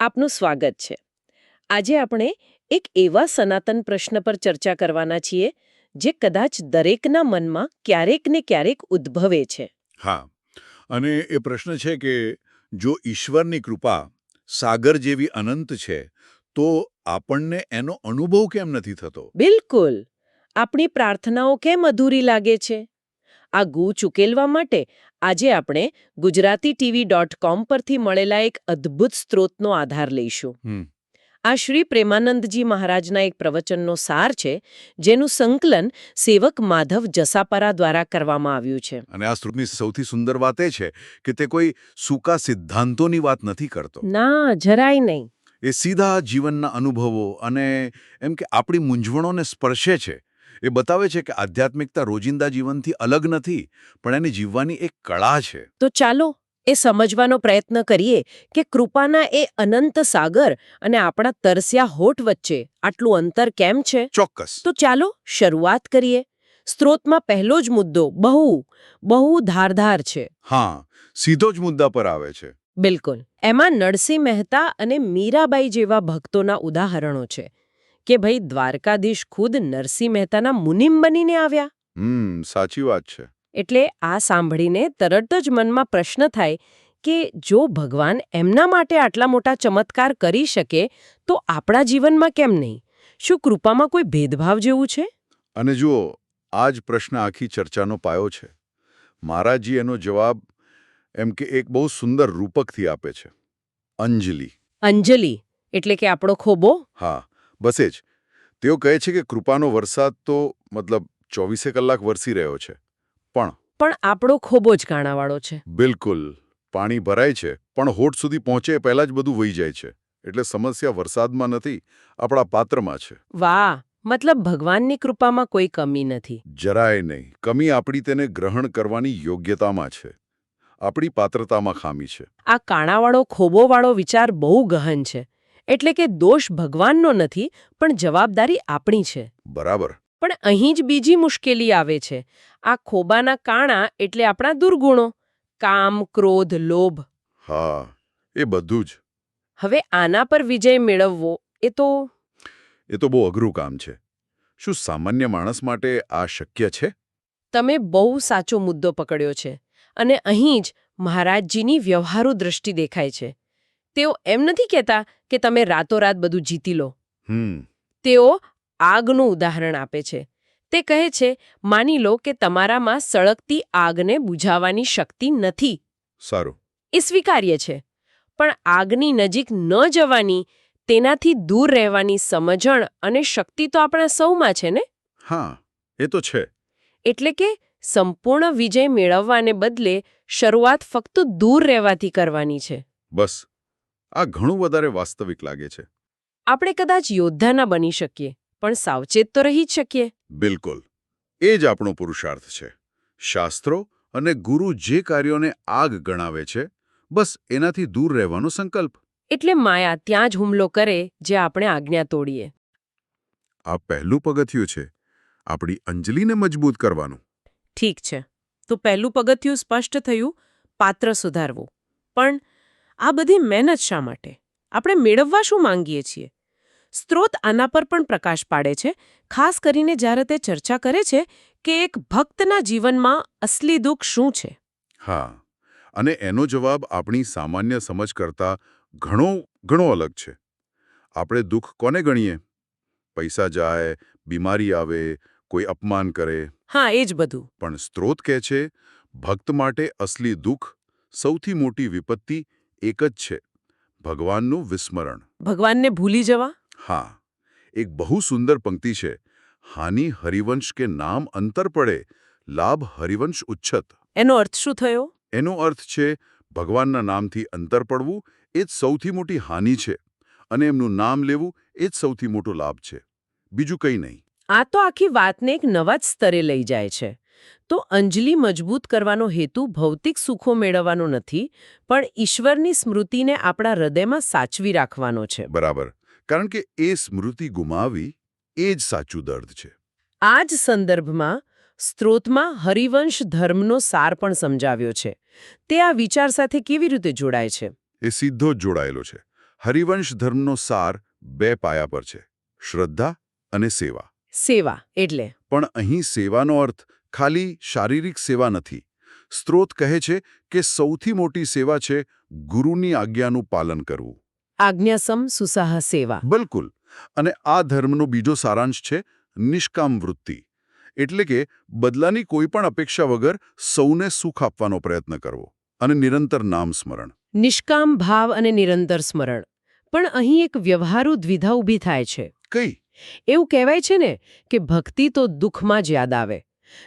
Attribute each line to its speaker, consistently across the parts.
Speaker 1: આપનું સ્વાગત છે. આજે આપણે એક એવા સનાતન પ્રશ્ન પર ચર્ચા કરવાના છીએ જે કદાચ દરેકના મનમાં ક્યારેક ને ક્યારેક ઉદ્ભવે છે.
Speaker 2: હા અને એ પ્રશ્ન છે કે જો ઈશ્વરની કૃપા સાગર જેવી અનંત છે તો આપણને એનો અનુભવ કેમ નથી થતો?
Speaker 1: બિલકુલ. આપણી પ્રાર્થનાઓ કેમ અધૂરી લાગે છે? આ ગુ ઉકેલવા માટે આજે આપણે ગુજરાતી ટીવી ડોટ કોમ પરથી મળેલા એક અદ્ભુત સ્ત્રોતનો આધાર લઈશું. આ શ્રી પ્રેમાનંદજી મહારાજના એક પ્રવચનનો સાર છે જેનું સંકલન સેવક માધવ જસાપરા દ્વારા કરવામાં આવ્યું છે.
Speaker 2: અને આ સ્ત્રોતની સૌથી સુંદર વાત એ છે કે તે કોઈ સૂકા સિદ્ધાંતોની વાત નથી કરતો.
Speaker 1: ના જરાય નહીં.
Speaker 2: એ સીધા જીવનના અનુભવો અને એમ કે આપણી મૂંઝવણોને સ્પર્શે છે. એ બતાવે છે કે આધ્યાત્મિકતા રોજિંદા જીવનથી અલગ નથી પણ એને જીવવાની એક કળા છે.
Speaker 1: તો ચાલો એ સમજવાનો પ્રયત્ન કરીએ કે કૃપાના એ અનંત સાગર અને આપણા તરસ્યા હોઠ વચ્ચે આટલું અંતર કેમ છે?
Speaker 2: ચોક્કસ.
Speaker 1: તો ચાલો શરૂઆત કરીએ. સ્ત્રોતમાં પહેલો જ મુદ્દો બહુ બહુ ધારધાર છે.
Speaker 2: હા સીધો જ મુદ્દા પર આવે છે.
Speaker 1: બિલકુલ. એમાં નરસિંહ મહેતા અને મીરાબાઈ જેવા ભક્તોના ઉદાહરણો છે. કે ભાઈ દ્વારકાધીશ ખુદ નરસિંહ મહેતાના મુનિમ બનીને આવ્યા?
Speaker 2: હમ સાચી વાત છે.
Speaker 1: એટલે આ સાંભળીને તરત જ મનમાં પ્રશ્ન થાય કે જો ભગવાન એમના માટે આટલા મોટા ચમત્કાર કરી શકે તો આપણા જીવનમાં કેમ નહીં? શું કૃપામાં કોઈ ભેદભાવ જેવું છે?
Speaker 2: અને જુઓ આ જ પ્રશ્ન આખી ચર્ચાનો પાયો છે. મહારાજજી એનો જવાબ એમ કે એક બહુ સુંદર રૂપકથી આપે છે. અંજલિ.
Speaker 1: અંજલિ એટલે કે આપણો ખોબો?
Speaker 2: હા. બસ એ જ. તેઓ કહે છે કે કૃપાનો વરસાદ તો મતલબ ચોવીસે કલાક વરસી રહ્યો છે. પણ
Speaker 1: પણ આપણો ખોબો જ કાણાવાળો છે.
Speaker 2: બિલકુલ. પાણી ભરાય છે પણ હોઠ સુધી પહોંચે પહેલા પહેલાં જ બધું વહી જાય છે. એટલે સમસ્યા વરસાદમાં નથી આપણા પાત્રમાં છે.
Speaker 1: વાહ! મતલબ ભગવાનની કૃપામાં કોઈ કમી નથી.
Speaker 2: જરાય નહીં. કમી આપણી તેને ગ્રહણ કરવાની યોગ્યતામાં છે. આપણી પાત્રતામાં ખામી છે.
Speaker 1: આ કાણાવાળો ખોબોવાળો વિચાર બહુ ગહન છે. એટલે કે દોષ ભગવાનનો નથી પણ જવાબદારી આપણી છે.
Speaker 2: બરાબર.
Speaker 1: પણ અહીં જ બીજી મુશ્કેલી આવે છે. આ ખોબાના કાણા એટલે આપણા દુર્ગુણો કામ ક્રોધ લોભ.
Speaker 2: હા એ બધું જ.
Speaker 1: હવે આના પર વિજય મેળવવો એ તો
Speaker 2: એ તો બહુ અઘરું કામ છે. શું સામાન્ય માણસ માટે આ શક્ય છે?
Speaker 1: તમે બહુ સાચો મુદ્દો પકડ્યો છે. અને અહીં જ મહારાજજીની વ્યવહારુ દ્રષ્ટિ દેખાય છે. તેઓ એમ નથી કહેતા કે તમે રાતોરાત બધું જીતી લો.
Speaker 2: હમ.
Speaker 1: તેઓ આગનું ઉદાહરણ આપે છે. તે કહે છે માની લો કે તમારામાં સળગતી આગને બુઝાવવાની શક્તિ નથી.
Speaker 2: સારું.
Speaker 1: એ સ્વીકાર્ય છે. પણ આગની નજીક ન જવાની તેનાથી દૂર રહેવાની સમજણ અને શક્તિ તો આપણા સૌમાં છે ને?
Speaker 2: હા એ તો છે.
Speaker 1: એટલે કે સંપૂર્ણ વિજય મેળવવાને બદલે શરૂઆત ફક્ત દૂર રહેવાથી કરવાની છે.
Speaker 2: બસ. આ ઘણું વધારે વાસ્તવિક લાગે છે.
Speaker 1: આપણે કદાચ યોદ્ધા ના બની શકીએ પણ સાવચેત તો રહી જ શકીએ.
Speaker 2: બિલકુલ. એ જ આપણો પુરુષાર્થ છે. શાસ્ત્રો અને ગુરુ જે કાર્યોને આગ ગણાવે છે બસ એનાથી દૂર રહેવાનો સંકલ્પ.
Speaker 1: એટલે માયા ત્યાં જ હુમલો કરે જે આપણે આજ્ઞા તોડીએ.
Speaker 2: આ પહેલું પગથિયું છે. આપણી અંજલિને મજબૂત કરવાનું.
Speaker 1: ઠીક છે. તો પહેલું પગથિયું સ્પષ્ટ થયું પાત્ર સુધારવું. પણ આ બધી મહેનત શા માટે? આપણે મેળવવા શું માંગીએ છીએ? સ્ત્રોત આના પર પણ પ્રકાશ પાડે છે ખાસ કરીને જ્યારે તે ચર્ચા કરે છે કે એક ભક્તના જીવનમાં અસલી દુઃખ શું છે.
Speaker 2: હા અને એનો જવાબ આપણી સામાન્ય સમજ કરતા ઘણો ઘણો અલગ છે. આપણે દુઃખ કોને ગણીએ? પૈસા જાય બીમારી આવે કોઈ અપમાન કરે.
Speaker 1: હા એ જ બધું.
Speaker 2: પણ સ્ત્રોત કહે છે ભક્ત માટે અસલી દુઃખ સૌથી મોટી વિપત્તિ એક જ છે ભગવાનનું વિસ્મરણ.
Speaker 1: ભગવાનને ભૂલી જવા?
Speaker 2: હા એક બહુ સુંદર પંક્તિ છે હાનિ હરિવંશ કે નામ અંતર પડે લાભ હરિવંશ ઉચ્છત.
Speaker 1: એનો અર્થ શું થયો?
Speaker 2: એનો અર્થ છે ભગવાનના નામથી અંતર પડવું એ જ સૌથી મોટી હાનિ છે અને એમનું નામ લેવું એ જ સૌથી મોટો લાભ છે. બીજું કંઈ નહીં.
Speaker 1: આ તો આખી વાતને એક નવા જ સ્તરે લઈ જાય છે. તો અંજલિ મજબૂત કરવાનો હેતુ ભૌતિક સુખો મેળવવાનો નથી પણ ઈશ્વરની સ્મૃતિને આપણા હૃદયમાં સાચવી રાખવાનો છે.
Speaker 2: બરાબર. કારણ કે એ સ્મૃતિ ગુમાવી એ જ સાચું દર્દ છે.
Speaker 1: આ જ સંદર્ભમાં સ્ત્રોતમાં હરિવંશ ધર્મનો સાર પણ સમજાવ્યો છે. તે આ વિચાર સાથે કેવી રીતે જોડાય છે?
Speaker 2: એ સીધો જ જોડાયેલો છે. હરિવંશ ધર્મનો સાર બે પાયા પર છે. શ્રદ્ધા અને સેવા.
Speaker 1: સેવા એટલે?
Speaker 2: પણ અહીં સેવાનો અર્થ ખાલી શારીરિક સેવા નથી. સ્ત્રોત કહે છે કે સૌથી મોટી સેવા છે ગુરુની આજ્ઞાનું પાલન કરવું.
Speaker 1: આજ્ઞાસમ સુસાહ સેવા.
Speaker 2: બિલકુલ. અને આ ધર્મનો બીજો સારાંશ છે નિષ્કામ વૃત્તિ. એટલે કે બદલાની કોઈ પણ અપેક્ષા વગર સૌને સુખ આપવાનો પ્રયત્ન કરવો અને નિરંતર નામ સ્મરણ.
Speaker 1: નિષ્કામ ભાવ અને નિરંતર સ્મરણ. પણ અહીં એક વ્યવહારુ દ્વિધા ઊભી થાય છે.
Speaker 2: કઈ?
Speaker 1: એવું કહેવાય છે ને કે ભક્તિ તો દુઃખમાં જ યાદ આવે.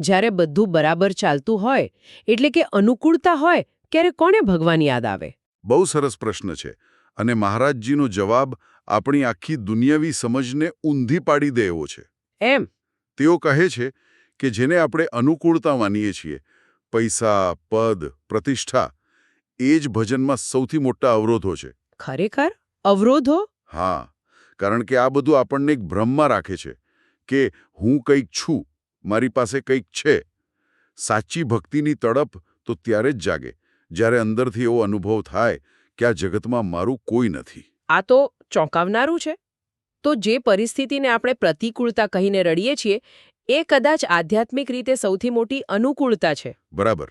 Speaker 1: જ્યારે બધું બરાબર ચાલતું હોય એટલે કે અનુકૂળતા હોય ત્યારે કોને ભગવાન યાદ આવે?
Speaker 2: બહુ સરસ પ્રશ્ન છે અને મહારાજજીનો જવાબ આપણી આખી દુનિયાવી સમજને ઊંધી પાડી દે એવો છે.
Speaker 1: એમ?
Speaker 2: તેઓ કહે છે કે જેને આપણે અનુકૂળતા માનીએ છીએ પૈસા પદ પ્રતિષ્ઠા એ જ ભજનમાં સૌથી મોટા અવરોધો છે.
Speaker 1: ખરેખર? અવરોધો?
Speaker 2: હા કારણ કે આ બધું આપણને એક ભ્રમમાં રાખે છે કે હું કંઈક છું મારી પાસે કંઈક છે. સાચી ભક્તિની તડપ તો ત્યારે જ જાગે. જ્યારે અંદરથી એવો અનુભવ થાય કે આ જગતમાં મારું કોઈ નથી.
Speaker 1: આ તો ચોંકાવનારું છે. તો જે પરિસ્થિતિને આપણે પ્રતિકૂળતા કહીને રડીએ છીએ એ કદાચ આધ્યાત્મિક રીતે સૌથી મોટી અનુકૂળતા છે.
Speaker 2: બરાબર.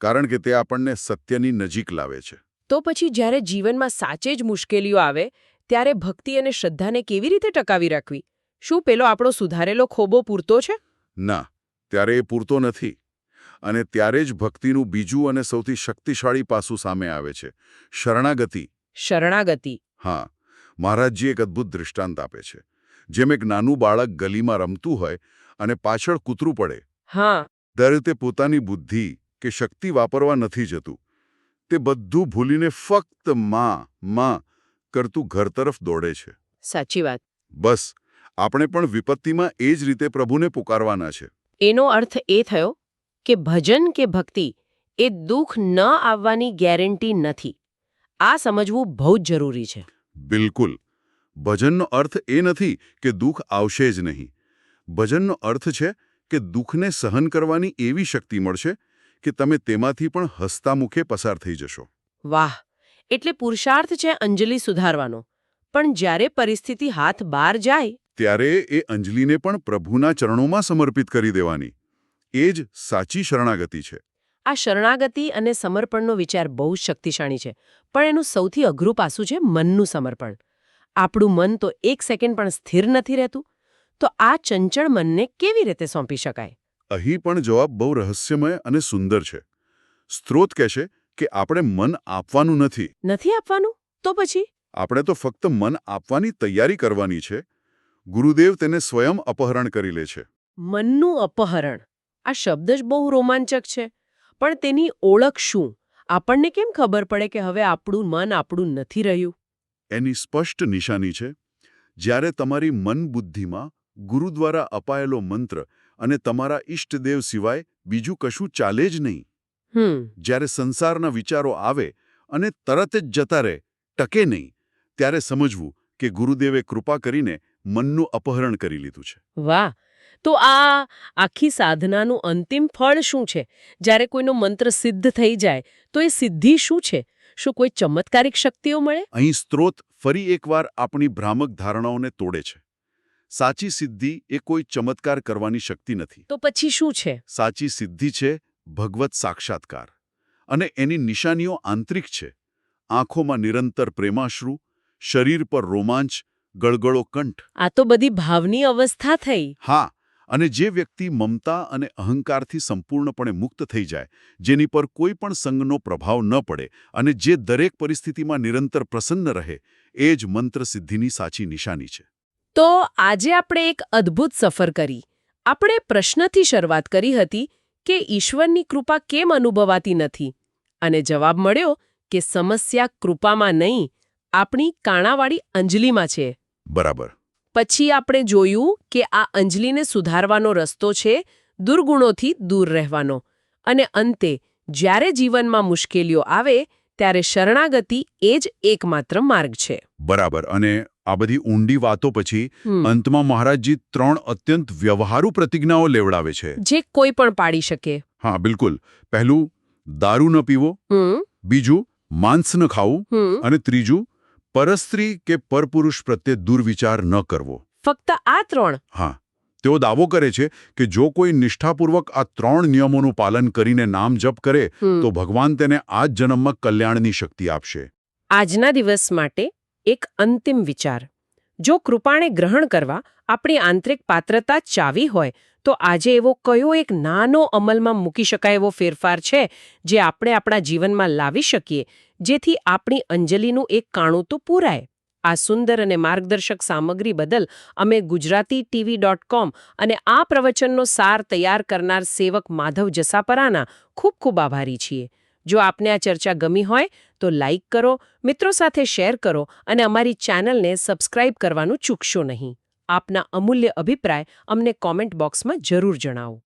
Speaker 2: કારણ કે તે આપણને સત્યની નજીક લાવે છે.
Speaker 1: તો પછી જ્યારે જીવનમાં સાચે જ મુશ્કેલીઓ આવે ત્યારે ભક્તિ અને શ્રદ્ધાને કેવી રીતે ટકાવી રાખવી? શું પેલો આપણો સુધારેલો ખોબો પૂરતો છે?
Speaker 2: ના ત્યારે એ પૂરતો નથી. અને ત્યારે જ ભક્તિનું બીજું અને સૌથી શક્તિશાળી પાસું સામે આવે છે. શરણાગતિ.
Speaker 1: શરણાગતિ.
Speaker 2: હા મહારાજજી એક અદ્ભુત દૃષ્ટાંત આપે છે. જેમ એક નાનું બાળક ગલીમાં રમતું હોય અને પાછળ કૂતરું પડે.
Speaker 1: હા.
Speaker 2: ત્યારે તે પોતાની બુદ્ધિ કે શક્તિ વાપરવા નથી જતું. તે બધું ભૂલીને ફક્તમાં માં કરતું ઘર તરફ દોડે છે.
Speaker 1: સાચી વાત.
Speaker 2: બસ આપણે પણ વિપત્તિમાં એ જ રીતે પ્રભુને પુકારવાના છે.
Speaker 1: એનો અર્થ એ થયો કે ભજન કે ભક્તિ એ દુઃખ ન આવવાની ગેરંટી નથી. આ સમજવું બહુ જ જરૂરી છે.
Speaker 2: બિલકુલ. ભજનનો અર્થ એ નથી કે દુઃખ આવશે જ નહીં. ભજનનો અર્થ છે કે દુઃખને સહન કરવાની એવી શક્તિ મળશે કે તમે તેમાંથી પણ હસતા મુખે પસાર થઈ જશો.
Speaker 1: વાહ! એટલે પુરુષાર્થ છે અંજલિ સુધારવાનો. પણ જ્યારે પરિસ્થિતિ હાથ બહાર જાય
Speaker 2: ત્યારે એ અંજલિને પણ પ્રભુના ચરણોમાં સમર્પિત કરી દેવાની. એ જ સાચી શરણાગતિ છે.
Speaker 1: આ શરણાગતિ અને સમર્પણનો વિચાર બહુ શક્તિશાળી છે પણ એનું સૌથી અઘરું પાસું છે મનનું સમર્પણ. આપણું મન તો એક સેકન્ડ પણ સ્થિર નથી રહેતું તો આ ચંચળ મનને કેવી રીતે સોંપી શકાય?
Speaker 2: અહીં પણ જવાબ બહુ રહસ્યમય અને સુંદર છે. સ્ત્રોત કહેશે કે આપણે મન આપવાનું નથી.
Speaker 1: નથી આપવાનું? તો પછી?
Speaker 2: આપણે તો ફક્ત મન આપવાની તૈયારી કરવાની છે ગુરુદેવ તેને સ્વયં અપહરણ કરી લે છે.
Speaker 1: મનનું અપહરણ. આ શબ્દ જ બહુ રોમાંચક છે. પણ તેની ઓળખ શું? આપણને કેમ ખબર પડે કે હવે આપણું મન આપણું નથી રહ્યું?
Speaker 2: એની સ્પષ્ટ નિશાની છે જ્યારે તમારી મન બુદ્ધિમાં ગુરુ દ્વારા અપાયેલો મંત્ર અને તમારા ઇષ્ટદેવ સિવાય બીજું કશું ચાલે જ નહીં.
Speaker 1: હમ.
Speaker 2: જ્યારે સંસારના વિચારો આવે અને તરત જ જતા રહે ટકે નહીં ત્યારે સમજવું કે ગુરુદેવે કૃપા કરીને મનનું અપહરણ કરી લીધું છે.
Speaker 1: વાહ! તો આ આખી સાધનાનું અંતિમ ફળ શું છે? જ્યારે કોઈનો મંત્ર સિદ્ધ થઈ જાય તો એ સિદ્ધિ શું છે? શું કોઈ ચમત્કારિક શક્તિઓ મળે?
Speaker 2: અહીં સ્ત્રોત ફરી એકવાર આપણી ભ્રામક ધારણાઓને તોડે છે. સાચી સિદ્ધિ એ કોઈ ચમત્કાર કરવાની શક્તિ નથી.
Speaker 1: તો પછી શું છે?
Speaker 2: સાચી સિદ્ધિ છે ભગવત સાક્ષાત્કાર. અને એની નિશાનીઓ આંતરિક છે. આંખોમાં નિરંતર પ્રેમાશ્રુ શરીર પર રોમાંચ ગળગળો કંઠ.
Speaker 1: આ તો બધી ભાવની અવસ્થા થઈ.
Speaker 2: હા અને જે વ્યક્તિ મમતા અને અહંકારથી સંપૂર્ણપણે મુક્ત થઈ જાય જેની પર કોઈ પણ સંગનો પ્રભાવ ન પડે અને જે દરેક પરિસ્થિતિમાં નિરંતર પ્રસન્ન રહે એ જ મંત્ર સિદ્ધિની સાચી નિશાની છે.
Speaker 1: તો આજે આપણે એક અદ્ભુત સફર કરી. આપણે પ્રશ્નથી શરૂઆત કરી હતી કે ઈશ્વરની કૃપા કેમ અનુભવાતી નથી? અને જવાબ મળ્યો કે સમસ્યા કૃપામાં નહીં આપણી કાણાવાળી અંજલિમાં છે.
Speaker 2: બરાબર.
Speaker 1: પછી આપણે જોયું કે આ અંજલિને સુધારવાનો રસ્તો છે દુર્ગુણોથી દૂર રહેવાનો. અને અંતે જ્યારે જીવનમાં મુશ્કેલીઓ આવે ત્યારે શરણાગતિ એ જ એકમાત્ર માર્ગ છે.
Speaker 2: બરાબર. અને આ બધી ઊંડી વાતો પછી અંતમાં મહારાજજી ત્રણ અત્યંત વ્યવહારુ પ્રતિજ્ઞાઓ લેવડાવે છે.
Speaker 1: જે કોઈ પણ પાડી શકે.
Speaker 2: હા બિલકુલ. પહેલું દારૂ ન પીવો. બીજું માંસ ન ખાવું. અને ત્રીજું પરસ્ત્રી કે પરપુરુષ પ્રત્યે દુર્વિચાર ન કરવો.
Speaker 1: ફક્ત આ ત્રણ?
Speaker 2: હા. તેઓ દાવો કરે છે કે જો કોઈ નિષ્ઠાપૂર્વક આ ત્રણ નિયમોનું પાલન કરીને નામ જપ કરે તો ભગવાન તેને આ જ જન્મમાં કલ્યાણની શક્તિ આપશે.
Speaker 1: આજના દિવસ માટે એક અંતિમ વિચાર. જો કૃપાણે ગ્રહણ કરવા આપણી આંતરિક પાત્રતા ચાવી હોય તો આજે એવો કયો એક નાનો અમલમાં મૂકી શકાય એવો ફેરફાર છે, જે આપણે આપણા જીવનમાં લાવી શકીએ, જેથી આપણી અંજલિનું એક કાણું તો પૂરાય? આ સુંદર અને માર્ગદર્શક સામગ્રી બદલ અમે ગુજરાતી ટીવી ડોટ કોમ અને આ પ્રવચનનો સાર તૈયાર કરનાર સેવક માધવ જસાપરાના ખૂબ ખૂબ આભારી છીએ. જો આપને આ ચર્ચા ગમી હોય, તો લાઇક કરો, મિત્રો સાથે શેર કરો અને અમારી ચેનલને સબસ્ક્રાઇબ કરવાનું ચૂકશો નહીં. આપના અમૂલ્ય અભિપ્રાય અમને કોમેન્ટ બોક્સમાં જરૂર જણાવો.